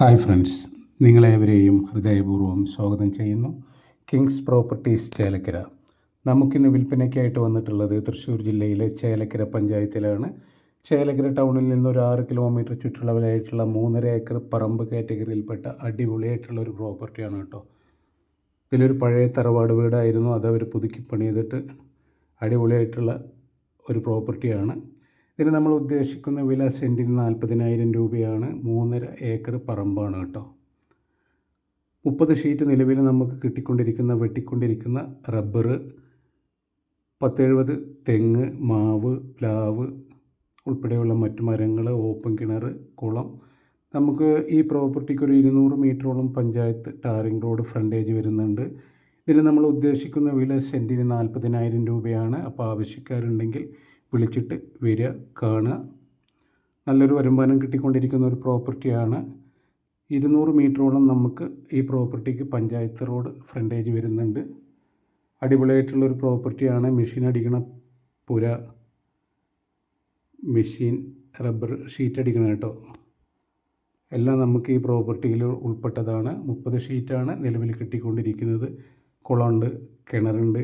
Hi friends നിങ്ങളേവരെയും ഹൃദയപൂർവം സ്വാഗതം ചെയ്യുന്നു. Kings properties Chelakkara. നമുക്കിന്ന് വിൽപ്പനയ്ക്കായിട്ട് വന്നിട്ടുള്ളത് തൃശ്ശൂർ ജില്ലയിലെ ചേലക്കര പഞ്ചായത്തിലാണ്. ചേലക്കര ടൗണിൽ നിന്ന് ഒരു ആറ് കിലോമീറ്റർ ചുറ്റളവിലായിട്ടുള്ള മൂന്നര ഏക്കർ പറമ്പ് കാറ്റഗറിയിൽപ്പെട്ട അടിപൊളിയായിട്ടുള്ള ഒരു പ്രോപ്പർട്ടിയാണ് കേട്ടോ. ഇതിലൊരു പഴയ തറവാട് വീടായിരുന്നു. അതവർ പുതുക്കി പണിതിട്ട് അടിപൊളിയായിട്ടുള്ള ഒരു പ്രോപ്പർട്ടിയാണ്. ഇതിന് നമ്മൾ ഉദ്ദേശിക്കുന്ന വില സെന്റിന് നാൽപ്പതിനായിരം രൂപയാണ്. മൂന്നര ഏക്കർ പറമ്പാണ് കേട്ടോ. മുപ്പത് ഷീറ്റ് നിലവിൽ നമുക്ക് കിട്ടിക്കൊണ്ടിരിക്കുന്ന വെട്ടിക്കൊണ്ടിരിക്കുന്ന റബ്ബർ പത്തെഴുപത് തെങ്ങ് മാവ് പ്ലാവ് ഉൾപ്പെടെയുള്ള മറ്റു മരങ്ങൾ ഓപ്പൺ കിണർ കുളം. നമുക്ക് ഈ പ്രോപ്പർട്ടിക്ക് ഒരു ഇരുന്നൂറ് മീറ്ററോളം പഞ്ചായത്ത് ടാറിംഗ് റോഡ് ഫ്രണ്ടേജ് വരുന്നുണ്ട്. ഇതിന് നമ്മൾ ഉദ്ദേശിക്കുന്ന വില സെന്റിന് നാൽപ്പതിനായിരം രൂപയാണ്. അപ്പോൾ ആവശ്യക്കാരുണ്ടെങ്കിൽ വിളിച്ചിട്ട് വരിക കാണുക. നല്ലൊരു വരുമാനം കിട്ടിക്കൊണ്ടിരിക്കുന്ന ഒരു പ്രോപ്പർട്ടിയാണ് ഇരുന്നൂറ് മീറ്ററോളം നമുക്ക് ഈ പ്രോപ്പർട്ടിക്ക് പഞ്ചായത്ത് റോഡ് ഫ്രണ്ടേജ് വരുന്നുണ്ട്. അടിപൊളിയായിട്ടുള്ളൊരു പ്രോപ്പർട്ടിയാണ് മെഷീൻ അടിക്കണ പുര മെഷീൻ റബ്ബർ ഷീറ്റ് അടിക്കണം കേട്ടോ. എല്ലാം നമുക്ക് ഈ പ്രോപ്പർട്ടിയിൽ ഉൾപ്പെട്ടതാണ്. മുപ്പത് ഷീറ്റാണ് നിലവിൽ കിട്ടിക്കൊണ്ടിരിക്കുന്നത്. കുളമുണ്ട് കിണറുണ്ട്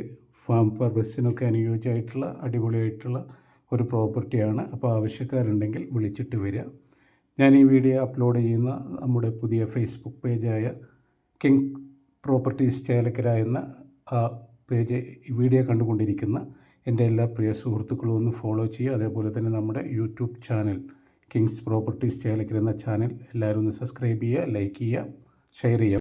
ഫാം പർപ്പസിനൊക്കെ അനുയോജ്യമായിട്ടുള്ള അടിപൊളിയായിട്ടുള്ള ഒരു പ്രോപ്പർട്ടിയാണ് അപ്പോൾ ആവശ്യക്കാരുണ്ടെങ്കിൽ വിളിച്ചിട്ട് വരിക. ഞാൻ ഈ വീഡിയോ അപ്ലോഡ് ചെയ്യുന്ന നമ്മുടെ പുതിയ ഫേസ്ബുക്ക് പേജായ കിങ് പ്രോപ്പർട്ടീസ് ചേലക്കര എന്ന ആ പേജ് ഈ വീഡിയോ കണ്ടുകൊണ്ടിരിക്കുന്ന എന്റെ എല്ലാ പ്രിയ സുഹൃത്തുക്കളും ഒന്ന് ഫോളോ ചെയ്യുക. അതേപോലെ തന്നെ നമ്മുടെ YouTube channel kings properties Chelakkara എന്ന ചാനൽ എല്ലാവരും ഒന്ന് സബ്സ്ക്രൈബ് ചെയ്യുക ലൈക്ക് ചെയ്യുക ഷെയർ ചെയ്യുക.